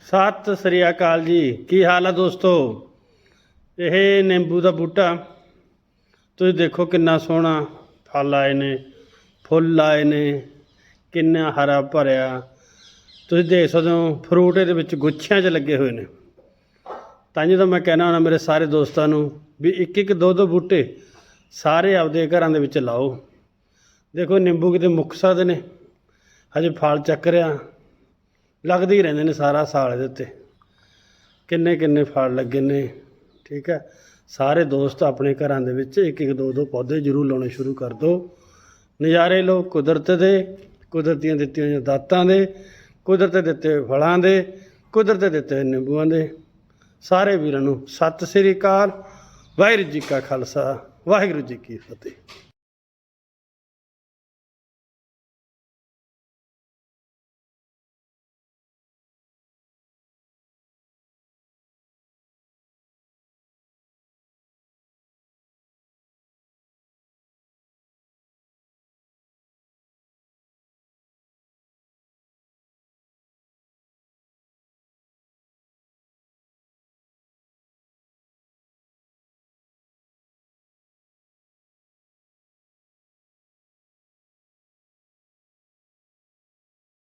ਸਤਿ ਸ੍ਰੀ ਅਕਾਲ ਜੀ। ਕੀ ਹਾਲ ਆ ਦੋਸਤੋ? ਇਹ ਨਿੰਬੂ ਦਾ ਬੂਟਾ। ਤੁਸੀਂ ਦੇਖੋ ਕਿੰਨਾ ਸੋਹਣਾ ਫਲ ਆਏ ਨੇ, ਫੁੱਲ ਆਏ ਨੇ, ਕਿੰਨਾ ਹਰਾ ਭਰਿਆ। ਤੁਸੀਂ ਦੇਖ ਸਕਦੇ ਹੋ, ਫਰੂਟ ਇਹਦੇ ਵਿੱਚ ਗੁੱਛਿਆਂ 'ਚ ਲੱਗੇ ਹੋਏ ਨੇ। ਤਾਂ ਜੀ ਤਾਂ ਮੈਂ ਕਹਿਣਾ ਹੁੰਦਾ ਮੇਰੇ ਸਾਰੇ ਦੋਸਤਾਂ ਨੂੰ ਵੀ ਇੱਕ ਇੱਕ ਦੋ ਦੋ ਬੂਟੇ ਸਾਰੇ ਆਪਦੇ ਘਰਾਂ ਦੇ ਵਿੱਚ ਲਾਓ। ਦੇਖੋ ਨਿੰਬੂ ਕਿਤੇ ਮੁੱਕ ਸਕਦੇ ਨੇ। ਹਜੇ ਫਲ ਚੱਕ ਰਿਹਾ। ਲੱਗਦੇ ਹੀ ਰਹਿੰਦੇ ਨੇ ਸਾਰਾ ਸਾਲ ਇਹਦੇ ਉੱਤੇ। ਕਿੰਨੇ ਕਿੰਨੇ ਫਲ ਲੱਗੇ ਨੇ, ਠੀਕ ਹੈ? ਸਾਰੇ ਦੋਸਤ ਆਪਣੇ ਘਰਾਂ ਦੇ ਵਿੱਚ ਇੱਕ ਇੱਕ ਦੋ ਦੋ ਪੌਦੇ ਜ਼ਰੂਰ ਲਾਉਣੇ ਸ਼ੁਰੂ ਕਰ ਦਿਓ। ਨਜ਼ਾਰੇ ਲਓ ਕੁਦਰਤ ਦੇ, ਕੁਦਰਤੀਆਂ ਦਿੱਤੀਆਂ ਹੋਈਆਂ ਦਾਤਾਂ ਦੇ, ਕੁਦਰਤ ਦੇ ਦਿੱਤੇ ਹੋਏ ਫਲਾਂ ਦੇ, ਕੁਦਰਤ ਦੇ ਦਿੱਤੇ ਹੋਏ ਨਿੰਬੂਆਂ ਦੇ। ਸਾਰੇ ਵੀਰਾਂ ਨੂੰ ਸਤਿ ਸ੍ਰੀ ਅਕਾਲ, ਵਾਹਿਗੁਰੂ ਜੀ ਕਾ ਖਾਲਸਾ, ਵਾਹਿਗੁਰੂ ਜੀ ਕੀ ਫਤਿਹ।